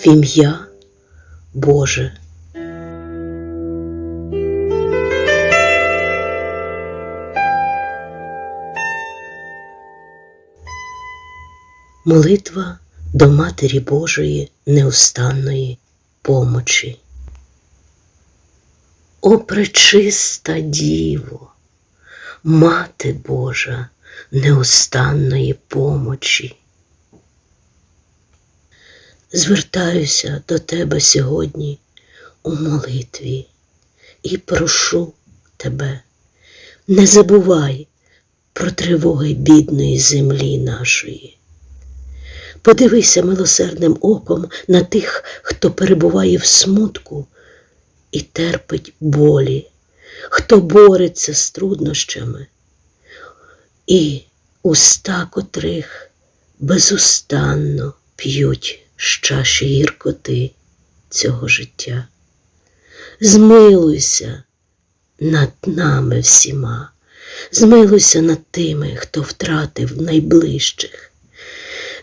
в ім'я Боже. Молитва до Матері Божої неустанної помочі. О пречиста Діво, Мати Божа неустанної помочі. Звертаюся до Тебе сьогодні у молитві і прошу Тебе, не забувай про тривоги бідної землі нашої. Подивися милосердним оком на тих, хто перебуває в смутку і терпить болі, хто бореться з труднощами, і уста котрих безустанно п'ють з чаші гіркоти цього життя. Змилуйся над нами всіма, змилуйся над тими, хто втратив найближчих.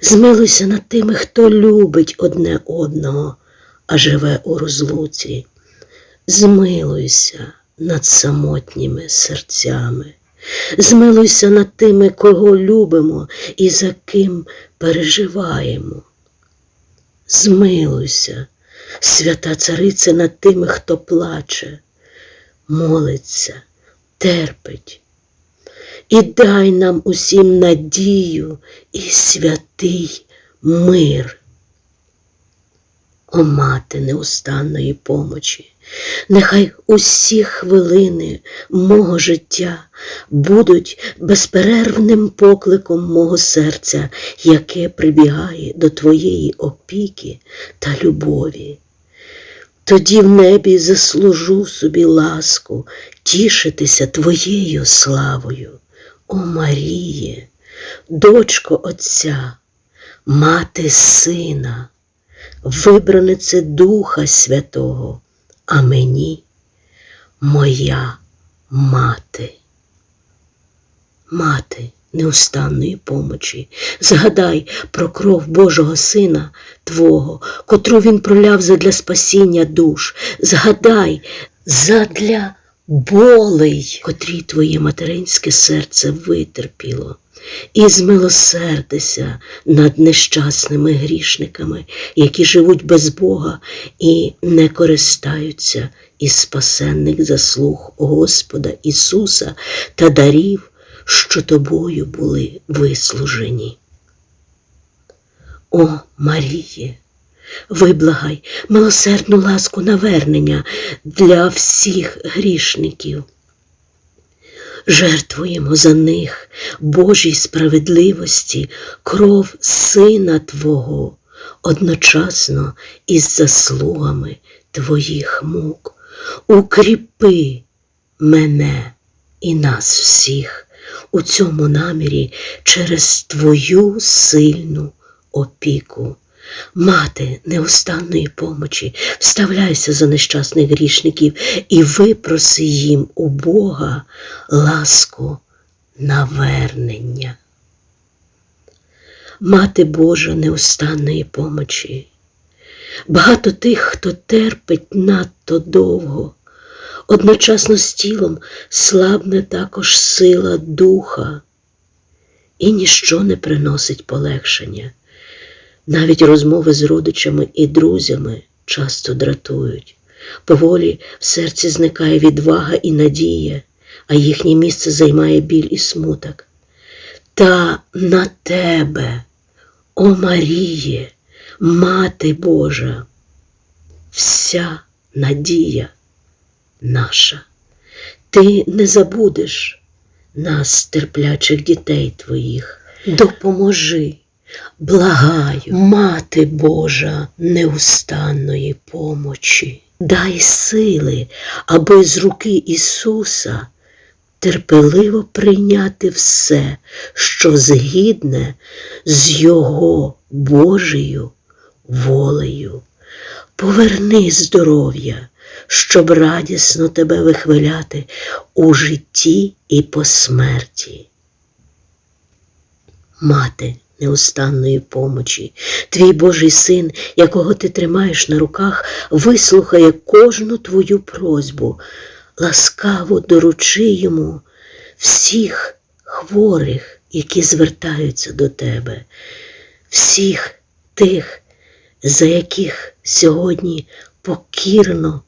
Змилуйся над тими, хто любить одне одного, а живе у розлуці. Змилуйся над самотніми серцями. Змилуйся над тими, кого любимо і за ким переживаємо. Змилуйся, свята царице, над тими, хто плаче, молиться, терпить. І дай нам усім надію і святий мир. О мати неустанної помочі, нехай усі хвилини мого життя будуть безперервним покликом мого серця, яке прибігає до Твоєї опіки та любові. Тоді в небі заслужу собі ласку тішитися Твоєю славою. О Маріє, дочко Отця, мати Сина, вибранице Духа Святого, а мені моя мати. Мати неустанної помочі, згадай про кров Божого Сина Твого, котру Він проляв задля спасіння душ, згадай задля болей, котрі твоє материнське серце витерпіло, і змилосердися над нещасними грішниками, які живуть без Бога і не користаються із спасенних заслуг Господа Ісуса та дарів, що тобою були вислужені. О Маріє! Виблагай милосердну ласку навернення для всіх грішників. Жертвуємо за них Божій справедливості кров Сина Твого одночасно із заслугами Твоїх мук. Укріпи мене і нас всіх у цьому намірі через Твою сильну опіку. Мати неустанної помочі, вставляйся за нещасних грішників і випроси їм у Бога ласку навернення. Мати Божа неустанної помочі. Багато тих, хто терпить надто довго, одночасно з тілом слабне також сила духа, і ніщо не приносить полегшення. Навіть розмови з родичами і друзями часто дратують. Поволі в серці зникає відвага і надія, а їхнє місце займає біль і смуток. Та на тебе, о Маріє, Мати Божа, вся надія наша. Ти не забудеш нас, терплячих дітей твоїх, допоможи. Благаю, Мати Божа неустанної помочі, дай сили, аби з руки Ісуса терпеливо прийняти все, що згідне з Його Божою волею. Поверни здоров'я, щоб радісно тебе вихваляти у житті і по смерті. Мати неустанної помочі. Твій Божий син, якого ти тримаєш на руках, вислухає кожну твою просьбу. Ласкаво доручи йому всіх хворих, які звертаються до тебе, всіх тих, за яких сьогодні покірно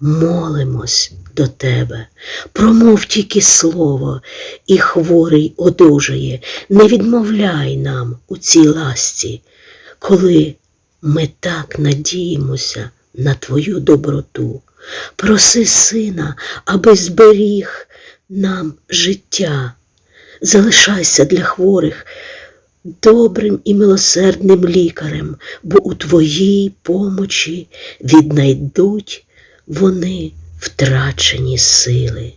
молимось до тебе. Промов тільки слово, і хворий одужає, не відмовляй нам у цій ласці, коли ми так надіємося на твою доброту. Проси сина, аби зберіг нам життя. Залишайся для хворих добрим і милосердним лікарем, бо у твоїй помочі віднайдуть вони втрачені сили.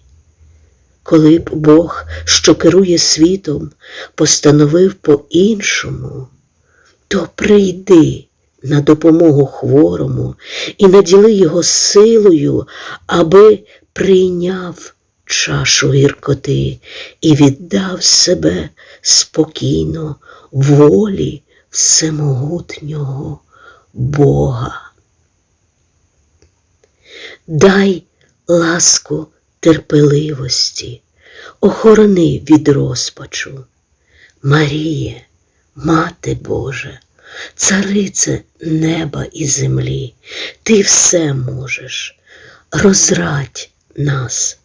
Коли б Бог, що керує світом, постановив по-іншому, то прийди на допомогу хворому і наділи його силою, аби прийняв чашу гіркоти і віддав себе спокійно волі всемогутнього Бога. Дай ласку терпеливості, охорони від розпачу. Маріє, Мати Божа, царице неба і землі, ти все можеш, розрадь нас,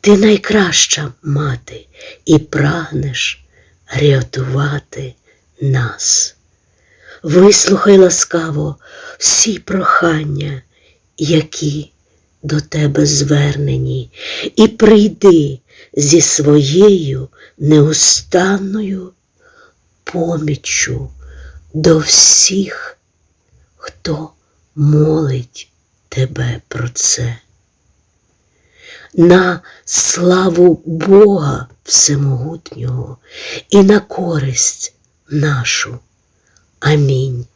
ти найкраща мати і прагнеш рятувати нас. Вислухай ласкаво всі прохання, які до тебе звернені, і прийди зі своєю неустанною поміччю до всіх, хто молить тебе про це. На славу Бога Всемогутнього і на користь нашу. Амінь.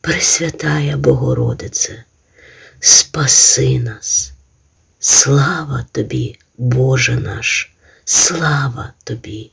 Пресвятая Богородице, спаси нас. Слава тобі, Боже наш, слава тобі.